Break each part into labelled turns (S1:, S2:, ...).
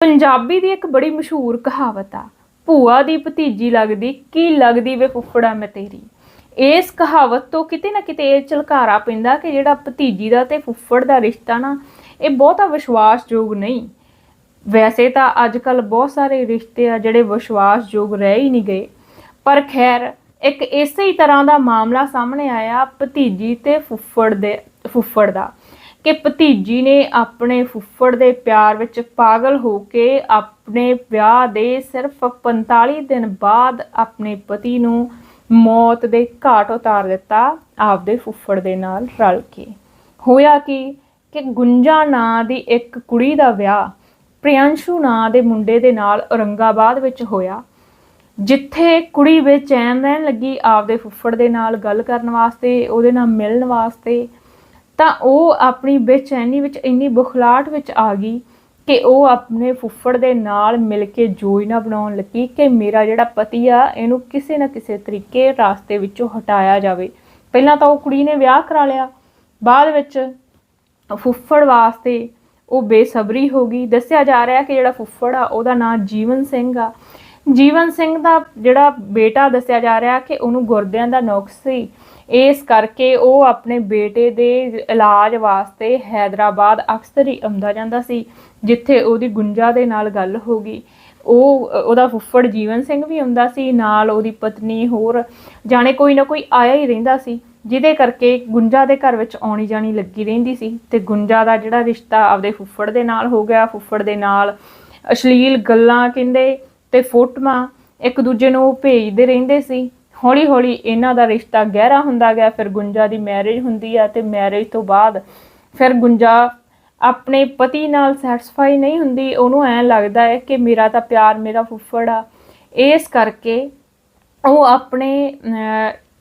S1: ਪੰਜਾਬੀ ਦੀ ਇੱਕ ਬੜੀ ਮਸ਼ਹੂਰ ਕਹਾਵਤ ਆ, ਭੂਆ ਦੀ ਭਤੀਜੀ ਲੱਗਦੀ, ਕੀ ਲੱਗਦੀ ਵੇ ਫੁੱਫੜਾ ਮੈਂ ਤੇਰੀ। ਇਸ ਕਹਾਵਤ ਤੋਂ ਕਿਤੇ ਨਾ ਕਿਤੇ ਇਹ ਝਲਕਾਰਾ ਪੈਂਦਾ ਕਿ ਜਿਹੜਾ ਭਤੀਜੀ ਦਾ ਤੇ ਫੁੱਫੜ ਦਾ ਰਿਸ਼ਤਾ ਨਾ, ਇਹ ਬਹੁਤਾ ਵਿਸ਼ਵਾਸਯੋਗ ਨਹੀਂ। ਵੈਸੇ ਤਾਂ ਅੱਜ ਕੱਲ ਬਹੁਤ ਸਾਰੇ ਰਿਸ਼ਤੇ ਆ ਜਿਹੜੇ ਵਿਸ਼ਵਾਸਯੋਗ ਰਹਿ ਹੀ ਨਹੀਂ ਗਏ। ਪਰ ਖੈਰ, ਇੱਕ ਇਸੇ ਹੀ ਤਰ੍ਹਾਂ ਦਾ ਮਾਮਲਾ ਸਾਹਮਣੇ ਆਇਆ ਭਤੀਜੀ ਤੇ ਫੁੱਫੜ ਦੇ, ਫੁੱਫੜ ਦਾ। ਕਿ ਭਤੀਜੀ ਨੇ ਆਪਣੇ ਫੁੱਫੜ ਦੇ ਪਿਆਰ ਵਿੱਚ ਪਾਗਲ ਹੋ ਕੇ ਆਪਣੇ ਵਿਆਹ ਦੇ ਸਿਰਫ 45 ਦਿਨ ਬਾਅਦ ਆਪਣੇ ਪਤੀ ਨੂੰ ਮੌਤ ਦੇ ਘਾਟ ਉਤਾਰ ਦਿੱਤਾ, ਆਪਦੇ ਫੁੱਫੜ ਦੇ ਨਾਲ ਰਲ ਕੇ। ਹੋਇਆ ਕੀ ਕਿ ਗੁੰਜਾ ਨਾਂ ਦੀ ਇੱਕ ਕੁੜੀ ਦਾ ਵਿਆਹ ਪ੍ਰਿਯੰਸ਼ੂ ਨਾਂ ਦੇ ਮੁੰਡੇ ਦੇ ਨਾਲ ਔਰੰਗਾਬਾਦ ਵਿੱਚ ਹੋਇਆ, ਜਿੱਥੇ ਕੁੜੀ ਬੇਚੈਨ ਰਹਿਣ ਲੱਗੀ, ਆਪਦੇ ਫੁੱਫੜ ਦੇ ਨਾਲ ਗੱਲ ਕਰਨ ਵਾਸਤੇ, ਉਹਦੇ ਨਾਲ ਮਿਲਣ ਵਾਸਤੇ। ਤਾਂ ਉਹ ਆਪਣੀ ਬੇਚੈਨੀ ਵਿੱਚ ਇੰਨੀ ਬੁਖਲਾਹਟ ਵਿੱਚ ਆ ਗਈ ਕਿ ਉਹ ਆਪਣੇ ਫੁੱਫੜ ਦੇ ਨਾਲ ਮਿਲ ਕੇ ਯੋਜਨਾ ਬਣਾਉਣ ਲੱਗੀ ਕਿ ਮੇਰਾ ਜਿਹੜਾ ਪਤੀ ਆ, ਇਹਨੂੰ ਕਿਸੇ ਨਾ ਕਿਸੇ ਤਰੀਕੇ ਰਾਸਤੇ ਵਿੱਚੋਂ ਹਟਾਇਆ ਜਾਵੇ। ਪਹਿਲਾਂ ਤਾਂ ਉਹ ਕੁੜੀ ਨੇ ਵਿਆਹ ਕਰਾ ਲਿਆ। ਬਾਅਦ ਵਿੱਚ ਫੁੱਫੜ ਵਾਸਤੇ ਉਹ ਬੇਸਬਰੀ ਹੋ ਗਈ। ਦੱਸਿਆ ਜਾ ਰਿਹਾ ਕਿ ਜਿਹੜਾ ਫੁੱਫੜ ਆ, ਉਹਦਾ ਨਾਮ ਜੀਵਨ ਸਿੰਘ ਆ। ਜੀਵਨ ਸਿੰਘ ਦਾ ਜਿਹੜਾ ਬੇਟਾ ਦੱਸਿਆ ਜਾ ਰਿਹਾ ਕਿ ਉਹਨੂੰ ਗੁਰਦਿਆਂ ਦਾ ਨੁਕਸ ਸੀ। ਇਸ ਕਰਕੇ ਉਹ ਆਪਣੇ ਬੇਟੇ ਦੇ ਇਲਾਜ ਵਾਸਤੇ ਹੈਦਰਾਬਾਦ ਅਕਸਰ ਹੀ ਆਉਂਦਾ ਜਾਂਦਾ ਸੀ, ਜਿੱਥੇ ਉਹਦੀ ਗੁੰਜਾ ਦੇ ਨਾਲ ਗੱਲ ਹੋ ਗਈ। ਉਹ, ਉਹਦਾ ਫੁੱਫੜ ਜੀਵਨ ਸਿੰਘ ਵੀ ਆਉਂਦਾ ਸੀ, ਨਾਲ ਉਹਦੀ ਪਤਨੀ ਹੋਰ, ਜਾਣੇ ਕੋਈ ਨਾ ਕੋਈ ਆਇਆ ਹੀ ਰਹਿੰਦਾ ਸੀ, ਜਿਹਦੇ ਕਰਕੇ ਗੁੰਜਾ ਦੇ ਘਰ ਵਿੱਚ ਆਉਣੀ ਜਾਣੀ ਲੱਗੀ ਰਹਿੰਦੀ ਸੀ। ਤੇ ਗੁੰਜਾ ਦਾ ਜਿਹੜਾ ਰਿਸ਼ਤਾ ਆਪਦੇ ਫੁੱਫੜ ਦੇ ਨਾਲ ਹੋ ਗਿਆ। ਫੁੱਫੜ ਦੇ ਨਾਲ ਅਸ਼ਲੀਲ ਗੱਲਾਂ ਕਹਿੰਦੇ ਤੇ ਫੋਟੋਆਂ ਇੱਕ ਦੂਜੇ ਨੂੰ ਭੇਜਦੇ ਰਹਿੰਦੇ ਸੀ। ਹੌਲੀ ਹੌਲੀ ਇਹਨਾਂ ਦਾ ਰਿਸ਼ਤਾ ਗਹਿਰਾ ਹੁੰਦਾ ਗਿਆ, ਫਿਰ ਗੁੰਜਾ ਦੀ ਮੈਰਿਜ ਹੁੰਦੀ ਆ ਤੇ ਮੈਰਿਜ ਤੋਂ ਬਾਅਦ ਫਿਰ ਗੁੰਜਾ ਆਪਣੇ ਪਤੀ ਨਾਲ ਸੈਟੀਸਫਾਈ ਨਹੀਂ ਹੁੰਦੀ, ਉਹਨੂੰ ਐਂ ਲੱਗਦਾ ਹੈ ਕਿ ਮੇਰਾ ਤਾਂ ਪਿਆਰ ਮੇਰਾ ਫੁੱਫੜ ਆ। ਇਸ ਕਰਕੇ ਉਹ ਆਪਣੇ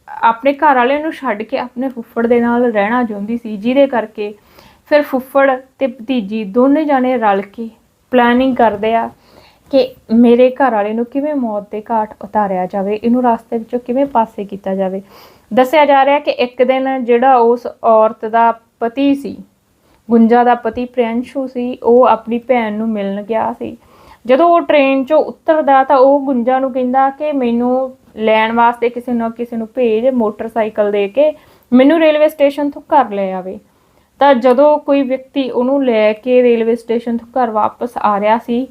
S1: ਆਪਣੇ ਘਰ ਵਾਲਿਆਂ ਨੂੰ ਛੱਡ ਕੇ ਆਪਣੇ ਫੁੱਫੜ ਦੇ ਨਾਲ ਰਹਿਣਾ ਚਾਹੁੰਦੀ ਸੀ, ਜਿਹਦੇ ਕਰਕੇ ਫਿਰ ਫੁੱਫੜ ਤੇ ਭਤੀਜੀ ਦੋਨੇ ਜਾਣੇ ਰਲ ਕੇ ਪਲੈਨਿੰਗ ਕਰਦੇ ਆ। ਕਿ ਮੇਰੇ ਘਰ ਵਾਲੇ ਨੂੰ ਕਿਵੇਂ ਮੌਤ ਦੇ ਘਾਟ ਉਤਾਰਿਆ ਜਾਵੇ, ਇਹਨੂੰ ਰਸਤੇ ਵਿੱਚੋਂ ਕਿਵੇਂ ਪਾਸੇ ਕੀਤਾ ਜਾਵੇ। ਦੱਸਿਆ ਜਾ ਰਿਹਾ ਕਿ ਇੱਕ ਦਿਨ ਜਿਹੜਾ ਉਸ ਔਰਤ ਦਾ ਪਤੀ ਸੀ, ਗੁੰਜਾ ਦਾ ਪਤੀ ਪ੍ਰਿਅੰਸ਼ੂ ਸੀ, ਉਹ ਆਪਣੀ ਭੈਣ ਨੂੰ ਮਿਲਣ ਗਿਆ ਸੀ। ਜਦੋਂ ਉਹ ਟ੍ਰੇਨ 'ਚੋਂ ਉਤਰਦਾ ਤਾਂ ਉਹ ਗੁੰਜਾ ਨੂੰ ਕਹਿੰਦਾ ਕਿ ਮੈਨੂੰ ਲੈਣ ਵਾਸਤੇ ਕਿਸੇ ਨਾ ਕਿਸੇ ਨੂੰ ਭੇਜ ਮੋਟਰਸਾਈਕਲ ਦੇ ਕੇ, ਮੈਨੂੰ ਰੇਲਵੇ ਸਟੇਸ਼ਨ ਤੋਂ ਘਰ ਲੈ ਆਵੇ। ਤਾਂ ਜਦੋਂ ਕੋਈ ਵਿਅਕਤੀ ਉਹਨੂੰ ਲੈ ਕੇ ਰੇਲਵੇ ਸਟੇਸ਼ਨ ਤੋਂ ਘਰ ਵਾਪਸ ਆ ਰਿਹਾ ਸੀ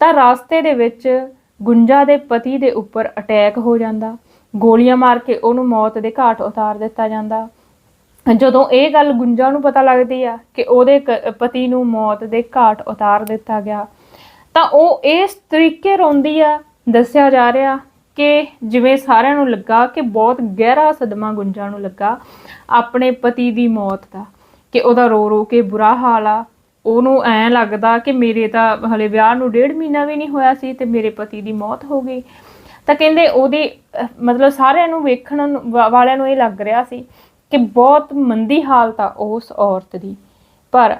S1: ਤਾਂ ਰਾਸਤੇ ਦੇ ਵਿੱਚ ਗੁੰਜਾ ਦੇ ਪਤੀ ਦੇ ਉੱਪਰ ਅਟੈਕ ਹੋ ਜਾਂਦਾ। ਗੋਲੀਆਂ ਮਾਰ ਕੇ ਉਹਨੂੰ ਮੌਤ ਦੇ ਘਾਟ ਉਤਾਰ ਦਿੱਤਾ ਜਾਂਦਾ। ਜਦੋਂ ਇਹ ਗੱਲ ਗੁੰਜਾ ਨੂੰ ਪਤਾ ਲੱਗਦੀ ਆ ਕਿ ਉਹਦੇ ਕ- ਪਤੀ ਨੂੰ ਮੌਤ ਦੇ ਘਾਟ ਉਤਾਰ ਦਿੱਤਾ ਗਿਆ, ਤਾਂ ਉਹ ਇਸ ਤਰੀਕੇ ਰੋਂਦੀ ਆ, ਦੱਸਿਆ ਜਾ ਰਿਹਾ ਕਿ ਜਿਵੇਂ ਸਾਰਿਆਂ ਨੂੰ ਲੱਗਾ ਕਿ ਬਹੁਤ ਗਹਿਰਾ ਸਦਮਾ ਗੁੰਜਾ ਨੂੰ ਲੱਗਾ ਆਪਣੇ ਪਤੀ ਦੀ ਮੌਤ ਦਾ, ਕਿ ਉਹਦਾ ਰੋ ਰੋ ਕੇ ਬੁਰਾ ਹਾਲ ਆ ਉਹਨੂੰ ਐਂ ਲੱਗਦਾ ਕਿ ਮੇਰੇ ਤਾਂ ਹਲੇ ਵਿਆਹ ਨੂੰ ਡੇਢ ਮਹੀਨਾ ਵੀ ਨਹੀਂ ਹੋਇਆ ਸੀ ਤੇ ਮੇਰੇ ਪਤੀ ਦੀ ਮੌਤ ਹੋ ਗਈ। ਤਾਂ ਕਹਿੰਦੇ ਉਹਦੇ, ਮਤਲਬ ਸਾਰਿਆਂ ਨੂੰ ਵੇਖਣ ਨੂੰ- ਵਾਲਿਆਂ ਨੂੰ ਇਹ ਲੱਗ ਰਿਹਾ ਸੀ ਕਿ ਬਹੁਤ ਮੰਦੀ ਹਾਲਤ ਆ ਉਸ ਔਰਤ ਦੀ। ਪਰ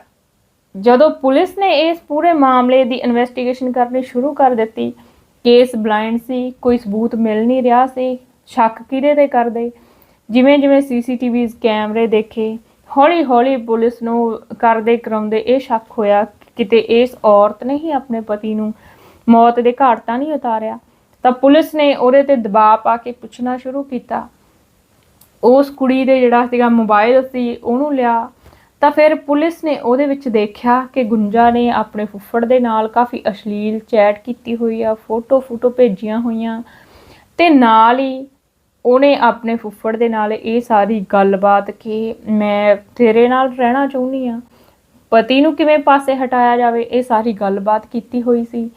S1: ਜਦੋਂ ਪੁਲਿਸ ਨੇ ਇਸ ਪੂਰੇ ਮਾਮਲੇ ਦੀ ਇਨਵੈਸਟੀਗੇਸ਼ਨ ਕਰਨੀ ਸ਼ੁਰੂ ਕਰ ਦਿੱਤੀ ਕੇਸ ਬਲਾਈਂਡ ਸੀ, ਕੋਈ ਸਬੂਤ ਮਿਲ ਨਹੀਂ ਰਿਹਾ ਸੀ, ਸ਼ੱਕ ਕਿਹਦੇ ਤੇ ਕਰਦੇ? ਜਿਵੇਂ ਜਿਵੇਂ ਸੀਸੀਟੀਵੀ ਕੈਮਰੇ ਦੇਖੇ ਹੌਲੀ ਹੌਲੀ ਪੁਲਿਸ ਨੂੰ ਕਰਦੇ ਕਰਾਉਂਦੇ ਇਹ ਸ਼ੱਕ ਹੋਇਆ ਕਿਤੇ ਇਸ ਔਰਤ ਨੇ ਹੀ ਆਪਣੇ ਪਤੀ ਨੂੰ ਮੌਤ ਦੇ ਘਾਟ ਤਾਂ ਨਹੀਂ ਉਤਾਰਿਆ। ਤਾਂ ਪੁਲਿਸ ਨੇ ਉਹਦੇ ਤੇ ਦਬਾਅ ਪਾ ਕੇ ਪੁੱਛਣਾ ਸ਼ੁਰੂ ਕੀਤਾ। ਉਸ ਕੁੜੀ ਦੇ ਜਿਹੜਾ ਸੀਗਾ ਮੋਬਾਈਲ ਸੀ ਉਹਨੂੰ ਲਿਆ। ਤਾਂ ਫਿਰ ਪੁਲਿਸ ਨੇ ਉਹਦੇ ਵਿੱਚ ਦੇਖਿਆ ਕਿ ਗੁੰਜਾ ਨੇ ਆਪਣੇ ਫੁੱਫੜ ਦੇ ਨਾਲ ਕਾਫੀ ਅਸ਼ਲੀਲ ਚੈਟ ਕੀਤੀ ਹੋਈ ਆ ਫੋਟੋ ਫੋਟੋ ਭੇਜੀਆਂ ਹੋਈਆਂ ਤੇ ਨਾਲ ਹੀ ਉਹਨੇ ਆਪਣੇ ਫੁੱਫੜ ਦੇ ਨਾਲ ਇਹ ਸਾਰੀ ਗੱਲਬਾਤ ਕਿ ਮੈਂ ਤੇਰੇ ਨਾਲ ਰਹਿਣਾ ਚਾਹੁੰਦੀ ਆ ਪਤੀ ਨੂੰ ਕਿਵੇਂ ਪਾਸੇ ਹਟਾਇਆ ਜਾਵੇ, ਇਹ ਸਾਰੀ ਗੱਲਬਾਤ ਕੀਤੀ ਹੋਈ ਸੀ।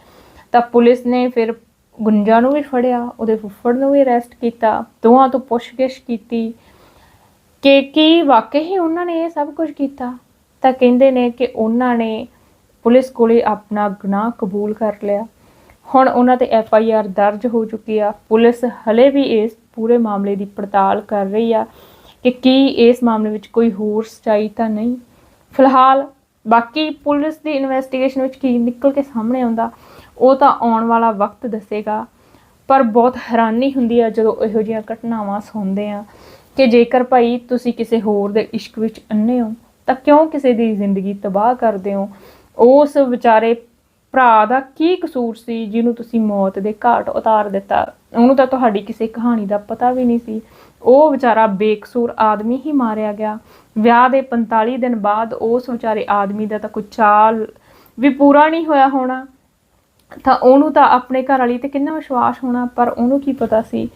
S1: ਤਾਂ ਪੁਲਿਸ ਨੇ ਫਿਰ ਗੁੰਜਾ ਨੂੰ ਵੀ ਫੜਿਆ, ਉਹਦੇ ਫੁੱਫੜ ਨੂੰ ਵੀ ਅਰੈਸਟ ਕੀਤਾ, ਦੋਵਾਂ ਤੋਂ ਪੁੱਛਗਿੱਛ ਕੀਤੀ ਕਿ ਕੀ ਵਾਕਈ ਹੀ ਉਹਨਾਂ ਨੇ ਇਹ ਸਭ ਕੁਝ ਕੀਤਾ। ਤਾਂ ਕਹਿੰਦੇ ਨੇ ਕਿ ਉਹਨਾਂ ਨੇ ਪੁਲਿਸ ਕੋਲੇ ਆਪਣਾ ਗੁਨਾਹ ਕਬੂਲ ਕਰ ਲਿਆ। ਹੁਣ ਉਹਨਾਂ ਤੇ ਐਫ ਆਈ ਆਰ ਦਰਜ ਹੋ ਚੁੱਕੀ ਆ। ਪੁਲਿਸ ਹਲੇ ਵੀ ਇਸ ਪੂਰੇ ਮਾਮਲੇ ਦੀ ਪੜਤਾਲ ਕਰ ਰਹੀ ਆ ਕਿ ਕੀ ਇਸ ਮਾਮਲੇ ਵਿੱਚ ਕੋਈ ਹੋਰ ਸਚਾਈ ਤਾਂ ਨਹੀਂ। ਫਿਲਹਾਲ ਬਾਕੀ ਪੁਲਿਸ ਦੀ ਇਨਵੈਸਟੀਗੇਸ਼ਨ ਵਿੱਚ ਕੀ ਨਿਕਲ ਕੇ ਸਾਹਮਣੇ ਆਉਂਦਾ, ਉਹ ਤਾਂ ਆਉਣ ਵਾਲਾ ਵਕਤ ਦੱਸੇਗਾ। ਪਰ ਬਹੁਤ ਹੈਰਾਨੀ ਹੁੰਦੀ ਆ ਜਦੋਂ ਇਹੋ ਜਿਹੀਆਂ ਘਟਨਾਵਾਂ ਸੁਣਦੇ ਆ ਕਿ ਜੇਕਰ ਭਾਈ ਤੁਸੀਂ ਕਿਸੇ ਹੋਰ ਦੇ ਇਸ਼ਕ ਵਿੱਚ ਅੰਨੇ ਹੋ, ਤਾਂ ਕਿਉਂ ਕਿਸੇ ਦੀ ਜ਼ਿੰਦਗੀ ਤਬਾਹ ਕਰਦੇ ਹੋ? ਉਸ ਵਿਚਾਰੇ ਭਰਾ ਦਾ ਕੀ ਕਸੂਰ ਸੀ ਜਿਹਨੂੰ ਤੁਸੀਂ ਮੌਤ ਦੇ ਘਾਟ ਉਤਾਰ ਦਿੱਤਾ? ਉਹਨੂੰ ਤਾਂ ਤੁਹਾਡੀ ਕਿਸੇ ਕਹਾਣੀ ਦਾ ਪਤਾ ਵੀ ਨਹੀਂ ਸੀ। ਉਹ ਵਿਚਾਰਾ ਬੇਕਸੂਰ ਆਦਮੀ ਹੀ ਮਾਰਿਆ ਗਿਆ। ਵਿਆਹ ਦੇ 45 ਦਿਨ ਬਾਅਦ ਉਸ ਵਿਚਾਰੇ ਆਦਮੀ ਦਾ ਤਾਂ ਕੋਈ ਚਾਲ ਵੀ ਪੂਰਾ ਨਹੀਂ ਹੋਇਆ ਹੋਣਾ। ਤਾਂ ਉਹਨੂੰ ਤਾਂ ਆਪਣੇ ਘਰ ਵਾਲੀ ਤੇ ਕਿੰਨਾ ਵਿਸ਼ਵਾਸ ਹੋਣਾ, ਪਰ ਉਹਨੂੰ ਕੀ ਪਤਾ ਸੀ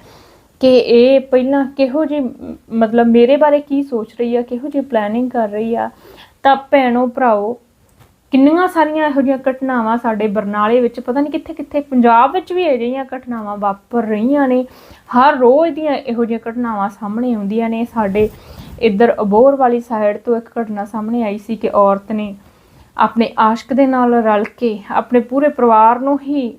S1: ਕਿ ਇਹ ਪਹਿਲਾਂ ਕਿਹੋ ਜਿਹੀ ਮਤਲਬ ਮੇਰੇ ਬਾਰੇ ਕੀ ਸੋਚ ਰਹੀ ਆ, ਕਿਹੋ ਜਿਹੀ ਪਲੈਨਿੰਗ ਕਰ ਰਹੀ ਆ। ਤਾਂ ਭੈਣੋ ਭਰਾਓ ਕਿੰਨੀਆਂ ਸਾਰੀਆਂ ਇਹੋ ਜਿਹੀਆਂ ਘਟਨਾਵਾਂ ਸਾਡੇ ਬਰਨਾਲੇ ਵਿੱਚ, ਪਤਾ ਨਹੀਂ ਕਿੱਥੇ ਕਿੱਥੇ ਪੰਜਾਬ ਵਿੱਚ ਵੀ ਇਹੋ ਜਿਹੀਆਂ ਘਟਨਾਵਾਂ ਵਾਪਰ ਰਹੀਆਂ ਨੇ। ਹਰ ਰੋਜ਼ ਦੀਆਂ ਇਹੋ ਜਿਹੀਆਂ ਘਟਨਾਵਾਂ ਸਾਹਮਣੇ ਆਉਂਦੀਆਂ ਨੇ। ਸਾਡੇ ਇੱਧਰ ਅਬੋਰ ਵਾਲੀ ਸਾਈਡ ਤੋਂ ਇੱਕ ਘਟਨਾ ਸਾਹਮਣੇ ਆਈ ਸੀ ਕਿ ਔਰਤ ਨੇ ਆਪਣੇ ਆਸ਼ਕ ਦੇ ਨਾਲ ਰਲ ਕੇ ਆਪਣੇ ਪੂਰੇ ਪਰਿਵਾਰ ਨੂੰ ਹੀ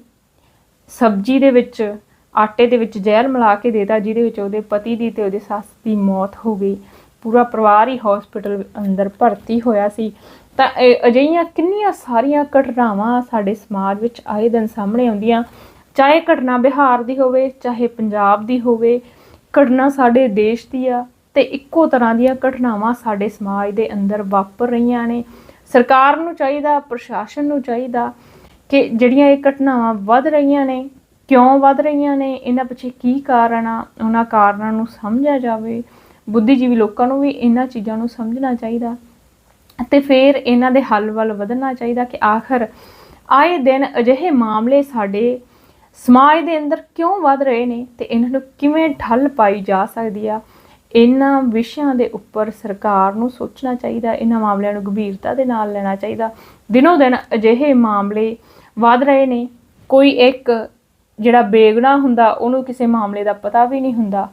S1: ਸਬਜ਼ੀ ਦੇ ਵਿੱਚ, ਆਟੇ ਦੇ ਵਿੱਚ ਜ਼ਹਿਰ ਮਿਲਾ ਕੇ ਦੇਤਾ, ਜਿਹਦੇ ਵਿੱਚ ਉਹਦੇ ਪਤੀ ਦੀ ਤੇ ਉਹਦੇ ਸੱਸ ਦੀ ਮੌਤ ਹੋ ਗਈ। ਪੂਰਾ ਪਰਿਵਾਰ ਹੀ ਹਸਪੀਟਲ ਅੰਦਰ ਭਰਤੀ ਹੋਇਆ ਸੀ। ਤਾਂ ਇਹ ਅਜਿਹੀਆਂ ਕਿੰਨੀਆਂ ਸਾਰੀਆਂ ਘਟਨਾਵਾਂ ਸਾਡੇ ਸਮਾਜ ਵਿੱਚ ਆਏ ਦਿਨ ਸਾਹਮਣੇ ਆਉਂਦੀਆਂ। ਚਾਹੇ ਘਟਨਾ ਬਿਹਾਰ ਦੀ ਹੋਵੇ, ਚਾਹੇ ਪੰਜਾਬ ਦੀ ਹੋਵੇ, ਘਟਨਾ ਸਾਡੇ ਦੇਸ਼ ਦੀ ਆ ਤੇ ਇੱਕੋ ਤਰ੍ਹਾਂ ਦੀਆਂ ਘਟਨਾਵਾਂ ਸਾਡੇ ਸਮਾਜ ਦੇ ਅੰਦਰ ਵਾਪਰ ਰਹੀਆਂ ਨੇ। ਸਰਕਾਰ ਨੂੰ ਚਾਹੀਦਾ, ਪ੍ਰਸ਼ਾਸਨ ਨੂੰ ਚਾਹੀਦਾ ਕਿ ਜਿਹੜੀਆਂ ਇਹ ਘਟਨਾਵਾਂ ਵੱਧ ਰਹੀਆਂ ਨੇ, ਕਿਉਂ ਵੱਧ ਰਹੀਆਂ ਨੇ, ਇਹਨਾਂ ਪਿੱਛੇ ਕੀ ਕਾਰਨ ਆ, ਉਹਨਾਂ ਕਾਰਨਾਂ ਨੂੰ ਸਮਝਿਆ ਜਾਵੇ। ਬੁੱਧੀਜੀਵੀ ਲੋਕਾਂ ਨੂੰ ਵੀ ਇਹਨਾਂ ਚੀਜ਼ਾਂ ਨੂੰ ਸਮਝਣਾ ਚਾਹੀਦਾ ਅਤੇ ਫਿਰ ਇਹਨਾਂ ਦੇ ਹੱਲ ਵੱਲ ਵਧਣਾ ਚਾਹੀਦਾ ਕਿ ਆਖਰ ਆਏ ਦਿਨ ਅਜਿਹੇ ਮਾਮਲੇ ਸਾਡੇ ਸਮਾਜ ਦੇ ਅੰਦਰ ਕਿਉਂ ਵੱਧ ਰਹੇ ਨੇ ਤੇ ਇਹਨਾਂ ਨੂੰ ਕਿਵੇਂ ਠੱਲ ਪਾਈ ਜਾ ਸਕਦੀ ਆ? ਇਹਨਾਂ ਵਿਸ਼ਿਆਂ ਦੇ ਉੱਪਰ ਸਰਕਾਰ ਨੂੰ ਸੋਚਣਾ ਚਾਹੀਦਾ, ਇਹਨਾਂ ਮਾਮਲਿਆਂ ਨੂੰ ਗੰਭੀਰਤਾ ਦੇ ਨਾਲ ਲੈਣਾ ਚਾਹੀਦਾ। ਦਿਨੋ ਦਿਨ ਅਜਿਹੇ ਮਾਮਲੇ ਵੱਧ ਰਹੇ ਨੇ। ਕੋਈ ਇੱਕ ਜਿਹੜਾ ਬੇਗੁਨਾਹ ਹੁੰਦਾ, ਉਹਨੂੰ ਕਿਸੇ ਮਾਮਲੇ ਦਾ ਪਤਾ ਵੀ ਨਹੀਂ ਹੁੰਦਾ।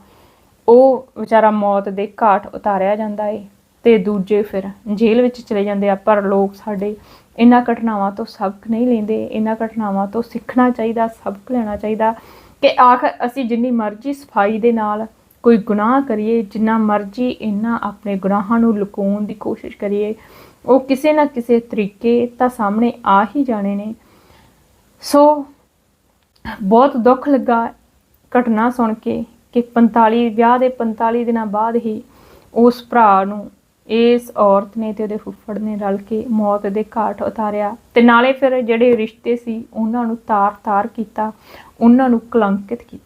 S1: ਉਹ ਵਿਚਾਰਾ ਮੌਤ ਦੇ ਘਾਟ ਉਤਾਰਿਆ ਜਾਂਦਾ ਏ ਤੇ ਦੂਜੇ ਫਿਰ ਜੇਲ੍ਹ ਵਿੱਚ ਚਲੇ ਜਾਂਦੇ ਆ, ਪਰ ਲੋਕ ਸਾਡੇ ਇਹਨਾਂ ਘਟਨਾਵਾਂ ਤੋਂ ਸਬਕ ਨਹੀਂ ਲੈਂਦੇ, ਇਹਨਾਂ ਘਟਨਾਵਾਂ ਤੋਂ ਸਿੱਖਣਾ ਚਾਹੀਦਾ, ਸਬਕ ਲੈਣਾ ਚਾਹੀਦਾ ਕਿ ਆਖਰ ਅਸੀਂ ਜਿੰਨੀ ਮਰਜ਼ੀ ਸਫ਼ਾਈ ਦੇ ਨਾਲ ਕੋਈ ਗੁਨਾਹ ਕਰੀਏ, ਜਿੰਨਾ ਮਰਜ਼ੀ ਇਹਨਾਂ ਆਪਣੇ ਗੁਨਾਹਾਂ ਨੂੰ ਲੁਕਾਉਣ ਦੀ ਕੋਸ਼ਿਸ਼ ਕਰੀਏ, ਉਹ ਕਿਸੇ ਨਾ ਕਿਸੇ ਤਰੀਕੇ ਤਾਂ ਸਾਹਮਣੇ ਆ ਹੀ ਜਾਣੇ ਨੇ। ਸੋ ਬਹੁਤ ਦੁੱਖ ਲੱਗਾ ਘਟਨਾ ਸੁਣ ਕੇ। ਕਿ 45 ਵਿਆਹ ਦੇ 45 ਦਿਨਾਂ ਬਾਅਦ ਹੀ ਉਸ ਭਰਾ ਨੂੰ ਇਸ ਔਰਤ ਨੇ ਤੇ ਉਹਦੇ ਫੁੱਫੜ ਨੇ ਰਲ ਕੇ ਮੌਤ ਦੇ ਘਾਟ ਉਤਾਰਿਆ ਤੇ ਨਾਲੇ ਫਿਰ ਜਿਹੜੇ ਰਿਸ਼ਤੇ ਸੀ ਉਹਨਾਂ ਨੂੰ ਤਾਰ-ਤਾਰ ਕੀਤਾ, ਉਹਨਾਂ ਨੂੰ ਕਲੰਕਿਤ ਕੀਤਾ।